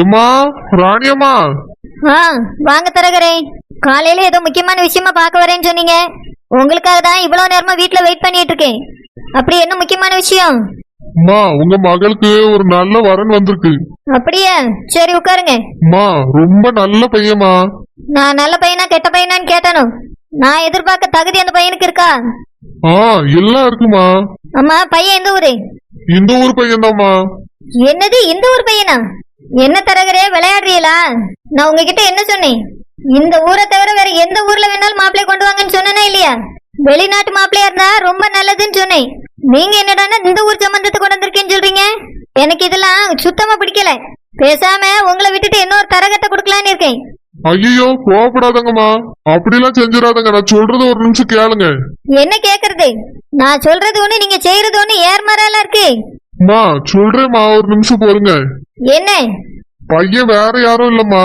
ஏம்மா ராணியம்மா. ஆ வாங்க தரகரே. காலையில ஏதோ முக்கியமான விஷயமா பார்க்க வரேன்னு சொன்னீங்க. உங்களுக்காக தான் இவ்வளவு நேரமா வீட்ல வெயிட் பண்ணிட்டு இருக்கேன். அப்படி என்ன முக்கியமான விஷயம்? அம்மா உங்க மகளுக்கு ஒரு நல்ல வரன் வந்திருக்கு. அப்படியா? சரி உட்காருங்க. அம்மா ரொம்ப நல்ல பையன்மா. நான் நல்ல பையனா கெட்ட பையனான்னு கேட்டானோ? நான் எதிர்பார்க்க தகுதி அந்த பையனுக்கு இருக்கா? ஆ எல்லாம் இருக்குமா. அம்மா பையன் எந்த ஊரு? இந்த ஊர் பையன்தாம்மா. என்னது இந்த ஊர் பையனா? என்ன தரகரே விளையாடுறீங்களா நான் உங்ககிட்ட என்ன சொன்னேன்? இந்த ஊரை தவிர வேற எந்த ஊர்ல வேணாலும் மாப்பிள்ளை கொண்டு வாங்கன்னு சொன்னேனா இல்லையா? வெளிநாட்டு மாப்பிள்ளையா இருந்தா ரொம்ப நல்லதுன்னு சொன்னேன். நீங்க என்னடான்னா இந்த ஊர் சம்பந்தத்தை கொண்டு வந்திருக்கேன்னு சொல்றீங்க? எனக்கு இதெல்லாம் சுத்தமா பிடிக்கல. பேசாம உங்களை விட்டுட்டு இன்னொரு தரகத்தை கொடுக்கலான்னு இருக்கேன். ஐயோ கோவப்படாதங்கம்மா. அப்படிலாம் செஞ்சிடாதங்க. நான் சொல்றது ஒரு நிமிஷம் கேளுங்க. என்ன கேக்குறது? நான் சொல்றது ஒண்ணு நீங்க செய்யறது ஒண்ணு ஏர்மறால இருக்கு. அம்மா சொல்றேம்மா ஒரு நிமிஷம் போருங்க என்ன? பையன் வேற யாரும் இல்லம்மா.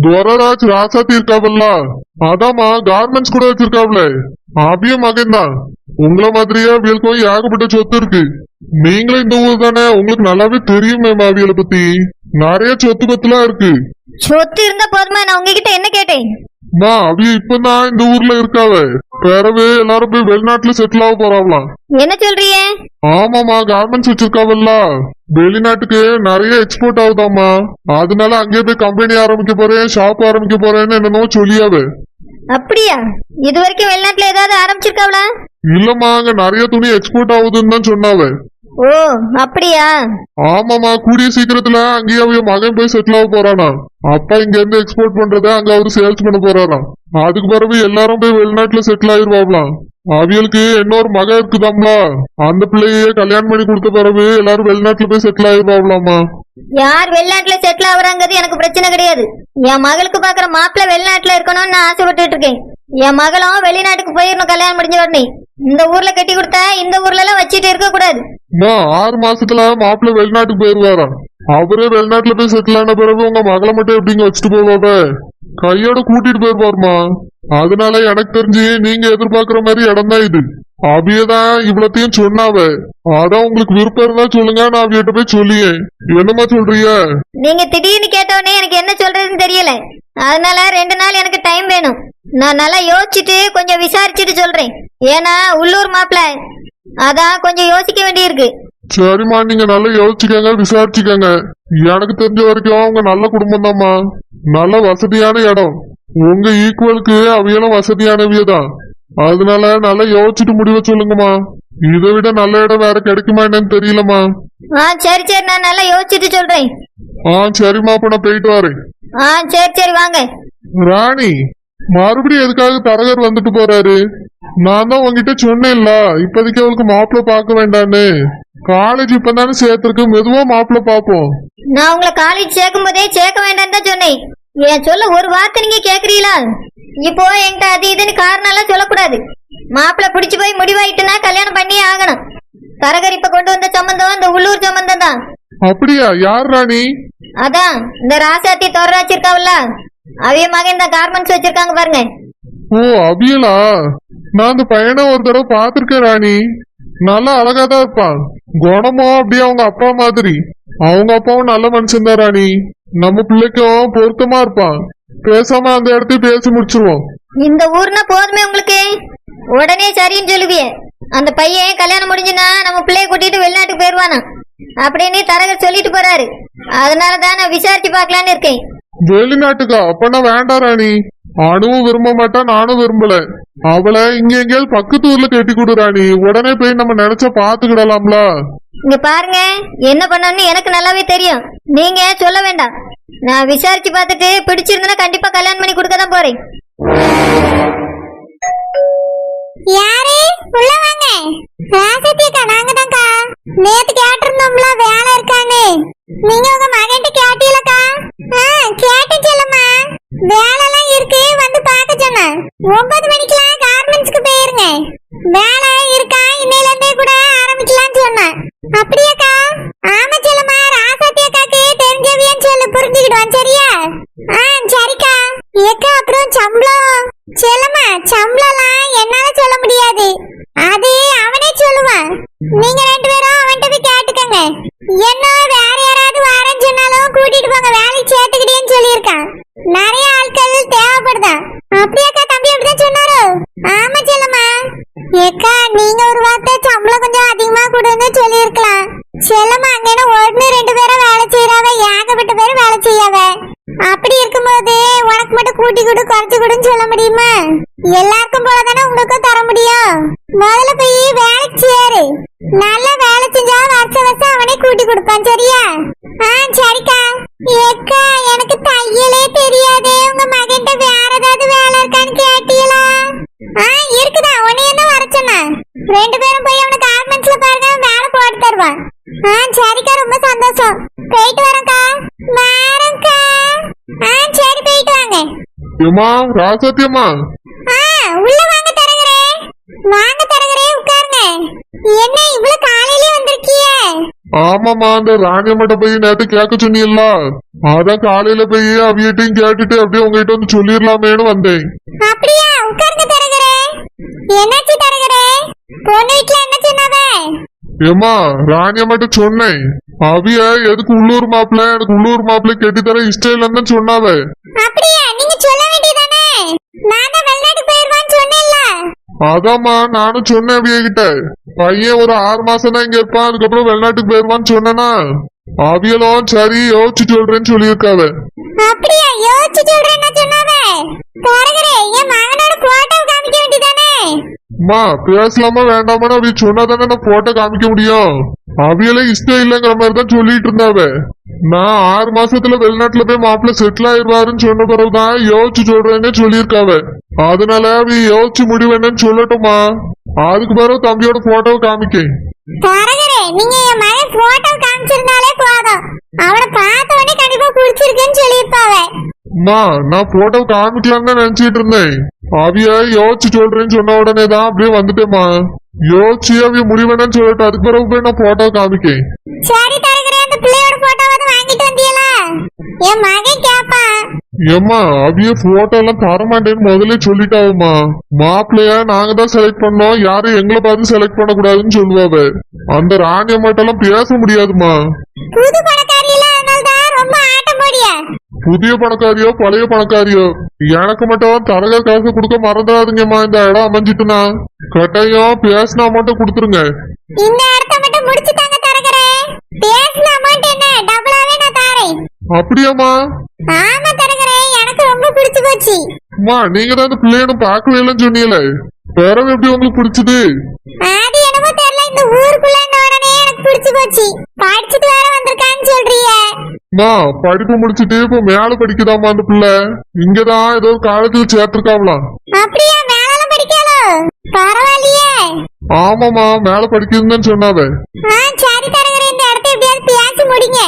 துவரராஜ் ராசாத்தி இருக்காவல்ல. அதாம்மா கார்மெண்ட்ஸ் கூட வச்சிருக்காவல அபிய மகன் தான் உங்கள மாதிரியே அவியலுக்கும் ஏகப்பட்ட சொத்து இருக்கு. நீங்களும் இந்த ஊர் தானே? உங்களுக்கு நல்லாவே தெரியுமே அவியலை பத்தி. நிறைய சொத்து பத்துலாம் இருக்கு. சொத்து இருந்தா போதுமா? நான் உங்ககிட்ட என்ன கேட்டேன்? அம்மா அவிய இப்பதான் இந்த ஊர்ல இருக்காவ. பிறகு எல்லாரும் போய் வெளிநாட்டுல செட்டில் ஆக போறாங்களாம் என்ன சொல்றீங்க? ஆமாமா கார்மெண்ட்ஸ் வச்சிருக்காவல்ல. வெளிநாட்டுக்கு நிறைய எக்ஸ்போர்ட் ஆகுதாம்மா. அதனால அங்கேயே போய் கம்பெனி ஆரம்பிக்க போறேன் ஷாப் ஆரம்பிக்க போறேன்னு என்னமோ சொல்லியாவே. அப்படியா? இது வரைக்கும் வெளிநாட்டுல ஏதாவது ஆரம்பிச்சிருக்காவளா? இல்லம்மா அங்க நிறைய துணி எக்ஸ்போர்ட் ஆகுதுன்னு தான் சொன்னாவ. ஓ அப்படியா? ஆமாமா கூடிய சீக்கிரத்துல அங்கேயே அவ மகன் போய் செட்டில் ஆக போறானா. அப்பா இங்க இருந்து எக்ஸ்போர்ட் பண்றத அங்க அவரு சேல்ஸ் பண்ண போறாராம். அதுக்கு பிறகு எல்லாரும் போய் வெளிநாட்டுல செட்டில் ஆயிருவாங்களாம். அவியலுக்கு இன்னொரு மகன் இருக்குதாம்ல அந்த பிள்ளையே கல்யாணம் பண்ணி கொடுத்த பிறகு எல்லாரும் வெளிநாட்டுல போய் செட்டில் ஆயிருவாங்களாமா யார் வெளிநாட்டுல செட்டில் ஆகுறாங்கிறது எனக்கு பிரச்சனை கிடையாது. என் மகளுக்கு பாக்குற மாப்பிள்ளை வெளிநாட்டுல இருக்கணும்னு நான் ஆசைப்பட்டுட்டு இருக்கேன். என் மகளும் வெளிநாட்டுக்கு போயிடணும் கல்யாணம் முடிஞ்ச உடனே. இந்த ஊர்ல கட்டி கொடுத்தா இந்த ஊர்ல எல்லாம் வச்சுட்டு இருக்க கூடாது. ஆறு மாசத்துல மாப்பிள்ள வெளிநாட்டுக்கு போயிருவாராம் அவரே வெளிநாட்டுல போய் செட்டில் ஆன பிறகு உங்க மகளை மட்டும் எப்படிங்க வச்சுட்டு போவாத கையோட கூட்டிட்டு போயிருப்பாருமா அதனால எனக்கு தெரிஞ்சு நீங்க எதிர்பார்க்கிற மாதிரி இடம் தான் இது. அவியதான் இவ்வளத்தையும் சொன்னாவ. அதான் உங்களுக்கு விருப்பம் இருந்தா சொல்லுங்க நான் அவியிட்ட போய் சொல்லியே என்னம்மா சொல்றீங்க? நீங்க திடீர்னு கேட்டவுடனே எனக்கு என்ன சொல்றதுன்னு தெரியல. அதனால ரெண்டு நாள் எனக்கு டைம் வேணும். நான் நல்லா யோசிச்சுட்டு கொஞ்சம் விசாரிச்சுட்டு சொல்றேன். ஏன்னா உள்ளூர் மாப்பிள்ளை அதான் கொஞ்சம் யோசிக்க வேண்டியிருக்கு. சரிம்மா நீங்க நல்லா யோசிச்சுக்கங்க விசாரிச்சுக்கங்க. எனக்கு தெரிஞ்ச வரைக்கும் அவங்க நல்ல குடும்பம் தான்மா நல்ல வசதியான இடம். உங்க ஈக்குவலுக்கு அவியலும் வசதியானவிய தான் அதனால நல்லா யோசிச்சுட்டு முடிவை சொல்லுங்கம்மா. இதை விட நல்ல இடம் வேற கிடைக்குமா என்னன்னு தெரியலம்மா. ஆ சரி சரி நான் நல்லா யோசிச்சுட்டு சொல்றேன். ஆ சரிம்மா அப்ப நான் போயிட்டு வரேன். ஆ சரி சரி வாங்க. ராணி மறுபடியும் எதுக்காக தரகர் வந்துட்டு போறாரு? நான் தான் உங்ககிட்ட சொன்னேன்ல இப்போதைக்கு அவளுக்கு மாப்பிள்ளை பார்க்க வேண்டான்னு. காலேஜ் இப்பதானே சேர்த்திருக்கு மெதுவா மாப்பிள்ளை பார்ப்போம். நான் உங்களை காலேஜ் சேர்க்கும் போதே சேர்க்க வேண்டாம் தான் சொன்னேன். என் சொல்ல ஒரு வார்த்தை நீங்க கேக்குறீங்களா? இப்போ என்கிட்ட அது இதுன்னு காரணம் எல்லாம் சொல்லக்கூடாது. மாப்பிள்ளை பிடிச்சு போய் முடிவாயிட்டுனா கல்யாணம் பண்ணியே ஆகணும். தரகர் இப்ப கொண்டு வந்த சம்பந்தம் இந்த உள்ளூர் சம்பந்தம் தான். அப்படியா? யார் ராணி? அதான் இந்த ராசாத்தி தோராச்சு இருக்காவல்ல அவிய மகன் இந்த கார்மெண்ட்ஸ் வச்சிருக்காங்க பாருங்க. ஓ அபியலா நான் அந்த பையனை ஒரு தடவை பார்த்திருக்கேன் ராணி. நல்லா அழகா தான் இருப்பான். குணமும் அப்படியே அவங்க அப்பா மாதிரி. அவங்க அப்பாவும் நல்ல மனுஷன் தான் ராணி. நம்ம பிள்ளைக்கும் பொருத்தமா இருப்பான். பேசாம அந்த இடத்தையும் பேசி முடிச்சிருவோம். இந்த ஊர்னா போதுமே உங்களுக்கு? உடனே சரின்னு சொல்லுவியே. அந்த பையன் கல்யாணம் முடிஞ்சுனா நம்ம பிள்ளைய கூட்டிட்டு வெளிநாட்டுக்கு போயிருவானா? அப்படின்னு தரகர் சொல்லிட்டு போறாரு. அதனால தான் நான் விசாரிச்சு பார்க்கலான்னு இருக்கேன். வெளிநாட்டுக்கா? அப்பனா வேண்டாம் ராணி. அணுவும் விரும்ப மாட்டா நானும் விரும்பல. அவளை இங்க எங்கேயாவது பக்கத்து ஊர்ல கட்டி கொடு ராணி. உடனே போய் நம்ம நினைச்சா பாத்துக்கிடலாம்ல இங்க பாருங்க என்ன பண்ணணும்னு எனக்கு நல்லாவே தெரியும். நீங்க சொல்ல வேண்டாம். நான் விசாரிச்சு பார்த்துட்டு பிடிச்சிருந்தனா கண்டிப்பா கல்யாணம் பண்ணி கொடுக்க தான் போறேன். யாரு? உள்ள வாங்க. ராசத்தி அக்கா நாங்க தான்க்கா. நேத்து கேட்டிருந்தோம்ல வேலை இருக்கான்னு. நீங்க உங்க மகன்கிட்ட கேட்டீங்களக்கா ஆ கேட்டேன் செல்லம்மா. வேலைலாம் இருக்கு வந்து பார்க்க சொன்னேன். ஒன்பது மணிக்கெல்லாம் கார்மெண்ட்ஸ்க்கு போயிருங்க. வேலை இருக்கு. ஏமா ராசாத்தியம்மா உள்ள வாங்க தரகரே. வாங்க தரகரே உட்காருங்க. என்ன இவ்வளவு காலையிலே வந்திருக்கியே? ஆமாம்மா அந்த ராணியம்மாட்ட போய் நேத்து கேட்க சொன்னீல்ல. அதான் காலையில போய் அவியிட்டையும் கேட்டுட்டு அப்படியே உங்ககிட்ட வந்து சொல்லிடலாமேன்னு வந்தேன். அப்படியா? உட்காருங்க தரகரே. என்னாச்சு தரகரே? பொண்ணு வீட்டுல என்ன சொன்னாவ? ஏமா ராணியம்மாட்ட சொன்னேன். அவிய எதுக்கு உள்ளூர் மாப்பிள்ள எனக்கு உள்ளூர் மாப்பிள்ளை கெட்டித்தர இஷ்டம் இல்லைன்னு சொன்னாவ. அப்படியா? நீங்க சொல்ல வேண்டியதானே? நான் தான் வெளிநாட்டு போயிருவான்னு சொன்னேன்ல. அதாம்மா நானும் சொன்னேன் அவிய கிட்ட பையன் ஒரு ஆறு மாசம் தான் இங்க இருப்பான் அதுக்கப்புறம் வெளிநாட்டுக்கு போயிருவான்னு சொன்னேனா? அவியலும் சரி யோசிச்சு சொல்றேன்னு சொல்லியிருக்காவ. அப்படியா? யோசிச்சு சொல்றேன் என்ன சொன்னாவ. தரகரே என் மகனோட போட்டோ காமிக்க வேண்டியதானே? அம்மா பேசலாமா வேண்டாமான்னு அவிய சொன்னாதானே நான் போட்டோ காமிக்க முடியும் அவியலே இஷ்டம் இல்லைங்கிற மாதிரி தான் சொல்லிட்டு இருந்தாவ நான் ஆறு மாசத்துல வெளிநாட்டுல போய் மாப்பிள்ள செட்டில் ஆயிருவாருன்னு சொன்ன பிறகுதான் யோசிச்சு சொல்றேன்னு சொல்லியிருக்காவ அதனால அவிய யோசிச்சு முடிவு என்னன்னு சொல்லட்டுமா அதுக்கு பிறகு தம்பியோட போட்டோவை காமிக்க தரகரே நீங்க என் மகன் போட்டோ காமிச்சிருந்தாலே போதும் அவனை பார்த்த உடனே கண்டிப்பா பிடிச்சிருக்குன்னு சொல்லியிருப்பாவ அம்மா நான் போட்டோ காமிக்கலாம்னு தான் நினைச்சிட்டு இருந்தேன் அவிய யோசிச்சு சொல்றேன்னு சொன்ன உடனே தான் அப்படியே வந்துட்டேம்மா. யோசிச்சு அவிய முடிவேன்னு சொல்லட்டும் அதுக்கு பிறகு போய் நான் போட்டோ காமிக்கேன். சரி தரகரே அந்த பிள்ளையோட போட்டோவாவது வாங்கிட்டு வந்தீங்களா என் மகன் கேப்பான் ஏம்மா அவிய போட்டோ எல்லாம் தரமாட்டேன்னு முதல்ல சொல்லிட்டாவும்மா. மாப்பிள்ளைய நாங்க தான் செலக்ட் பண்ணோம் யாரும் எங்களை பார்த்து செலக்ட் பண்ணக்கூடாதுன்னு சொல்லுவாவ. அந்த ராணி அம்மாட்டெல்லாம் பேச முடியாதுமா புது பணக்காரியில அதனால தான் ரொம்ப ஆட்டம் போடியா. புதிய பணக்காரியோ பழைய பணக்காரியோ? எனக்கு மட்டும் தரக காசு கொடுக்க மறந்துடாதுங்கம்மா இந்த இடம் அமைஞ்சிட்டுனா. கட்டாயம் பேசினா மட்டும் கொடுத்துருங்க. இந்த இடத்த மட்டும் முடிச்சு தாங்க தரகரே பேசின அமௌண்ட் என்ன? டபுளாவே நான் தாரேன். அப்படியாம்மா? ஆமா தரகரே எனக்கு ரொம்ப பிடிச்சு போச்சு. அம்மா நீங்க தான் அந்த பிள்ளையனும் பார்க்கவே இல்லைன்னு சொன்னீங்களே எப்படி உங்களுக்கு பிடிச்சது? அது என்னமோ தெரியல இந்த ஊருக்குள்ள இந்த உடனே எனக்கு பிடிச்சு போச்சு. படிச்சுட்டு வேற வந்திருக்கான்னு சொல்றிய அம்மா படிப்பு முடிச்சிட்டு இப்ப மேல படிக்குதாம்மா அந்த பிள்ளை. இங்கதான் ஏதோ காலேஜ்ல சேர்த்திருக்காவலாம் அப்படியா மேலாம் படிக்காலோ பரவாயில்லையே. ஆமாமா மேல படிக்குதுன்னு சொன்னாவ. சரி தரகரே இந்த இடத்த எப்படியாவது பேசி முடிங்க.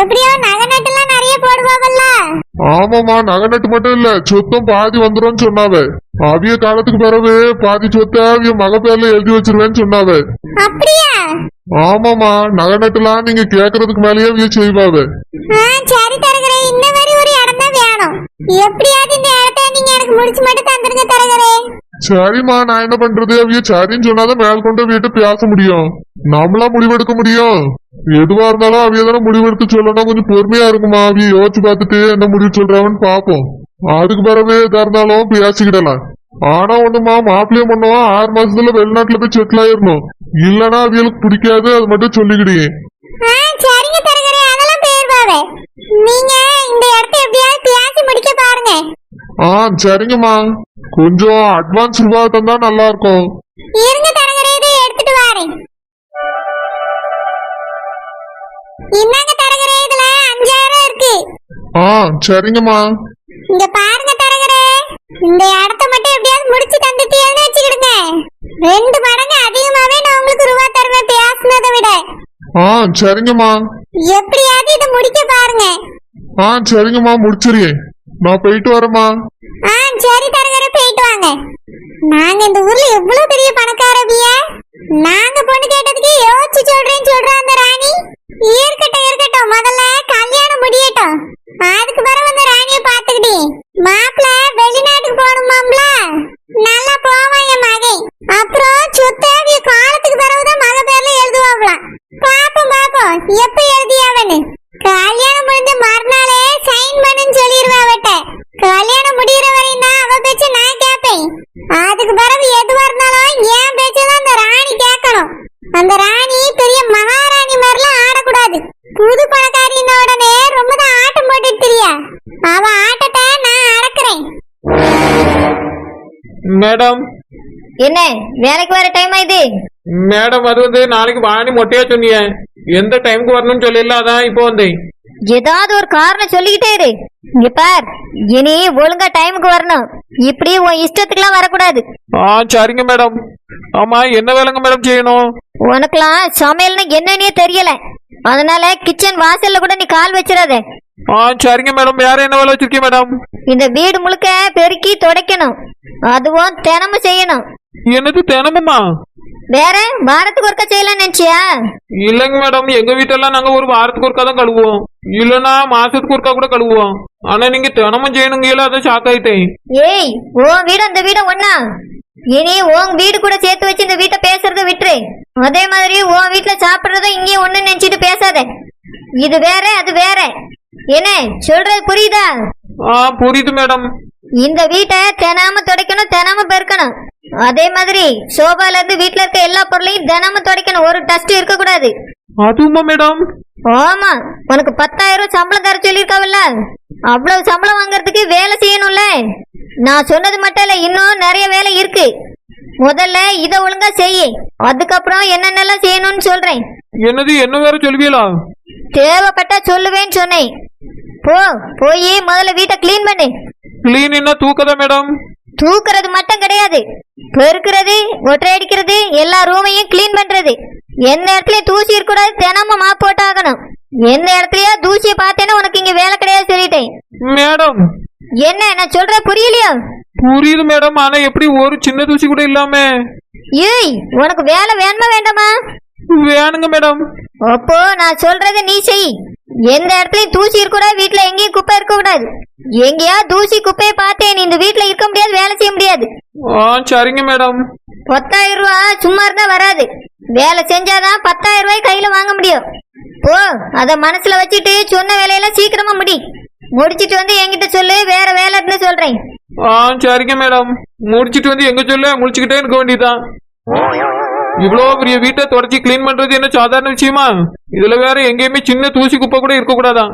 எப்படியோ நகை நட்டுலாம் நிறைய போடுவாங்கல்ல. ஆமாமா நகை நட்டு மட்டும் இல்ல சொத்தம் பாதி வந்துரும்னு சொன்னாவ. அவிய காலத்துக்கு பிறகு பாதி சொத்தை அவிய மக பேர்ல எழுதி வச்சிருவேன்னு சொன்னாவ. அப்படியா? ஆமாமா நகை நட்டுலாம் நீங்க கேக்குறதுக்கு மேலேயே அவிய செய்வாவ ஆ சரி தரகரே இந்த மாதிரி ஒரு இடம் தான் வேணும். எப்படியாவது இந்த இடத்த நீங்க எனக்கு முடிச்சு மட்டும் தந்துருங்க தரகரே. சரிம்மா நான் என்ன பண்றது? அவிய சரின்னு சொன்னாதான் மேல் கொண்டு வீட்டு பேச முடியும். நம்மளா முடிவெடுக்க முடியும். எதுவா இருந்தாலும் அவிய தானே முடிவெடுத்து சொல்லணும். கொஞ்சம் பொறுமையா இருக்குமா அவிய? யோசிச்சு பார்த்துட்டு என்ன முடிவு சொல்றாங்கன்னு பாப்போம் அதுக்கு பிறகு எதா இருந்தாலும் பேசிக்கிடலாம். ஆனா ஒண்ணுமா மாப்பிள்ளையும் பண்ணுவோம் ஆறு மாசத்துல வெளிநாட்டுல போய் செட்டில் ஆயிரணும். இல்லனா அவியலுக்கு பிடிக்காது அது மட்டும் சொல்லிக்கிட்டீங்க ஆ சரிங்க தரகரே அதெல்லாம் பேர்வாவே நீங்க இந்த இடத்த எப்படியாவது பேசி முடிக்க பாருங்க. ஆ சரிங்கம்மா. கொஞ்சம் அட்வான்ஸ் ரூபா தந்தா நல்லா இருக்கும் இருங்க தரகரே இதை எடுத்துட்டு வரேன். இன்னாங்க தரகரே இதுல அஞ்சாயிரம் இருக்கு. ஆ சரிங்கம்மா. இங்க பாருங்க தரகரே. இந்த இடத்த மட்டும் எப்படியாவது முடிச்சு தந்துட்டீங்கன்னு வச்சுக்கிடுங்க. ரெண்டு மடங்கு அதிகமாவே நான் உங்களுக்கு ரூபா தருவேன் பேசுனதை விட. ஆ சரிங்கம்மா. எப்படியாவது இதை முடிக்க பாருங்க. ஆ சரிங்கம்மா முடிச்சிருக்கேன் நான் போயிட்டு வரேம்மா. ஆ சரி தரகரே போயிட்டு வாங்க. நாங்க இந்த ஊர்ல எவ்வளவு பெரிய பணக்காரவிய நாங்க பொண்ணு கேட்டதுக்கு யோசிச்சு சொல்றேன்னு சொல்றா அந்த ராணி. இருக்கட்டும் இருக்கட்டும். முதல்ல கல்யாணம் முடியட்டும். அதுக்கு பிறகு அந்த ராணிய பாத்துக்கிட்டே மாப்பிள்ள வெளிநாட்டுக்கு போகணுமாம்ல? நல்லா போவான் என் மகன். அப்புறம் சுத்தாவிய காலத்துக்கு பிறகுதான் மேடம். என்ன வேலைக்கு வர டைம் ஆயிது? மேடம் அது வந்து நாளைக்கு வாணி மொட்டையா சொன்னீங்க எந்த டைமுக்கு வரணும்னு சொல்லல அதான் இப்போ வந்தேன் ஏதாவது ஒரு காரணம் சொல்லிக்கிட்டே இரு. இங்க பார் இனி ஒழுங்கா டைமுக்கு வரணும். இப்படி உன் இஷ்டத்துக்குலாம் வரக்கூடாது. ஆ சரிங்க மேடம். ஆமா என்ன வேலைங்க மேடம் செய்யணும்? உனக்கெல்லாம் சமையல்னு என்னன்னே தெரியல. அதனால கிச்சன் வாசல்ல கூட நீ கால் வச்சிடாத. ஆ சரிங்க மேடம். வேற என்ன வேலை வச்சிருக்கீங்க மேடம்? இந்த வீடு முழுக்க பெருக்கி துடைக்கணும். அதுவும் தினமும் செய்யணும். என்னது தினமுமா? வேற வாரத்துக்கு ஒருக்கா செய்யலாம் நினைச்சியா? இல்லைங்க மேடம். எங்க வீட்டெல்லாம் நாங்க ஒரு வாரத்துக்கு ஒருக்கா தான் கழுவுவோம். இல்லைன்னா மாசத்துக்கு ஒருக்கா கூட கழுவுவோம். ஆனா நீங்க தினமும் செய்யணுங்கல அதை ஷாக் ஆயிட்டேன். ஏய் உன் வீடு அந்த வீடு ஒண்ணா? இனி உன் வீடு கூட சேர்த்து வச்சு இந்த வீட்டை பேசுறத விட்டுரு. அதே மாதிரி உன் வீட்டுல சாப்பிடுறத இங்கேயும் ஒண்ணு நினைச்சிட்டு பேசாத. இது வேற அது வேற. என்ன சொல்றது புரியுதா? ஆ புரியுது மேடம். இந்த வீட்டை தினாம துடைக்கணும் தினாம பெருக்கணும். அதே மாதிரி சோபால இருந்து வீட்டுல இருக்க எல்லா பொருளையும் தினமும் துடைக்கணும். ஒரு டஸ்ட் இருக்க கூடாது அதுவுமா மேடம். ஆமா உனக்கு பத்தாயிரம் ரூபாய் சம்பளம் தர சொல்லியிருக்காவல்ல? அவ்வளவு சம்பளம் வாங்குறதுக்கு வேலை செய்யணும்ல? நான் சொன்னது மட்டும் இல்ல இன்னும் நிறைய வேலை இருக்கு. முதல்ல இத ஒழுங்கா செய். அதுக்கப்புறம் என்னென்னலாம் செய்யணும்னு சொல்றேன். என்னது என்ன வேற சொல்லுவீங்களா தேவைப்பட்டா சொல்லுவேன்னு சொன்னேன். போ போய் முதல்ல வீட்டை க்ளீன் பண்ணு. கிளீன் என்ன தூக்கதா மேடம் தூக்குறது மட்டும் கிடையாது. பெருக்கிறது ஒற்றை அடிக்கிறது எல்லா ரூமையும் க்ளீன் பண்றது. எந்த இடத்துலயும் தூசி இருக்கக்கூடாது தினமும் மாப் போட்டாகணும். எந்த இடத்துலயா தூசியை பார்த்தேன்னா உனக்கு இங்க வேலை கிடையாது சொல்லிட்டேன். மேடம் என்ன நான் சொல்ற புரியலையா? புரியுது மேடம் ஆனா எப்படி ஒரு சின்ன தூசி கூட இல்லாம? ஏய் உனக்கு வேலை வேணுமா வேண்டாமா? வேணுங்க மேடம் அப்போ நான் சொல்றத நீ செய். எந்த இடத்துலயும் தூசி இருக்கக்கூடாது வீட்டுல எங்கேயும் குப்பை இருக்க கூடாது எங்கேயா தூசி குப்பையை பார்த்தேன் நீ இந்த வீட்டுல இருக்க முடியாது வேலை செய்ய முடியாது. ஆ சரிங்க மேடம். பத்தாயிரம் ரூபாய் சும்மா இருந்தா வராது. வேலை செஞ்சாதான் பத்தாயிரம் ரூபாய் கையில வாங்க முடியும். போ அத மனசுல வச்சுட்டு சொன்ன வேலையெல்லாம் சீக்கிரமா முடி. முடிச்சிட்டு வந்து என்கிட்ட சொல்லு வேற வேலை இருந்து சொல்றேன். ஆ சரிங்க மேடம். முடிச்சிட்டு வந்து எங்க சொல்ல முடிச்சுக்கிட்டே இருக்க வேண்டியதுதான். இவ்வளோ பெரிய வீட்டை தொடச்சி க்ளீன் பண்றது என்ன சாதாரண விஷயமா? இதுல வேற எங்கேயுமே சின்ன தூசி குப்பை கூட இருக்க கூடாதான்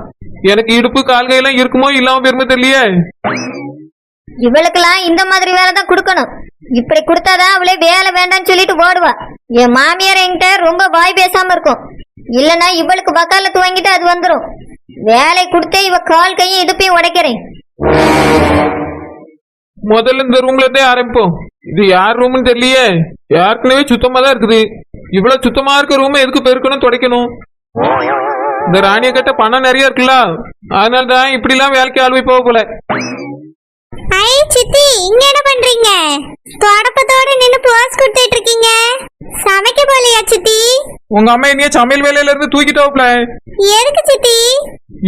எனக்கு இடுப்பு கால் கையெல்லாம் இருக்குமோ இல்லாம பெருமை தெரியலையே. இவளுக்கெல்லாம் இந்த மாதிரி வேலை தான் கொடுக்கணும். இப்படி கொடுத்தாதான் அவளே வேலை வேண்டாம்னு சொல்லிட்டு ஓடுவா. என் மாமியார் என்கிட்ட ரொம்ப வாய் பேசாம இருக்கும். இல்லனா இவளுக்கு வக்காலத்து வாங்கிட்டு அது வந்துடும் வேலை கொடுத்தே இவ கால் கையும் இடுப்பையும் உடைக்கிறேன். முதல்ல இந்த ரூம்ல இருந்தே ஆரம்பிப்போம். இது யார் ரூம்னு தெரியலையே. ஏற்கனவே சுத்தமா தான் இருக்குது. இவ்வளவு சுத்தமா இருக்க ரூம் எதுக்கு பெருக்கணும் துடைக்கணும்? இந்த ராணிய கட்ட பணம் நிறைய இருக்குல்ல. அதனால தான் இப்படி எல்லாம் வேலைக்கு ஆள் போக போல. ஐ சித்தி இங்க என்ன பண்றீங்க? தொடப்பத்தோட நின்னு போஸ் கொடுத்துட்டு இருக்கீங்க. சமைக்க போலையா சித்தி? உங்க அம்மா என்னைய சமையல் வேலையில இருந்து தூக்கிட்டாவுப்ல எதுக்கு சித்தி?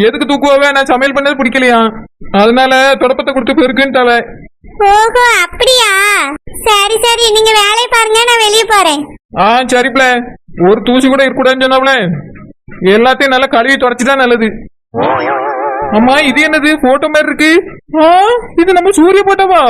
எதுக்கு தூக்குவாவே? நான் சமையல் பண்ணது பிடிக்கலையா? அதனால தொடப்பத்தை கொடுத்து பெருக்குன்ட்டாவ. ஓஹோ அப்படியா? சரி சரி நீங்க வேலையை பாருங்க நான் வெளியே போறேன். ஆ சரிப்ல ஒரு தூசி கூட இருக்கக்கூடாதுன்னு சொன்னாப்ல எல்லாத்தையும் நல்லா கழுவி தொடச்சிட்டா நல்லது. அம்மா இது என்னது? போட்டோ மாதிரி இருக்கு. ஆ இது நம்ம சூரிய போட்டோவா?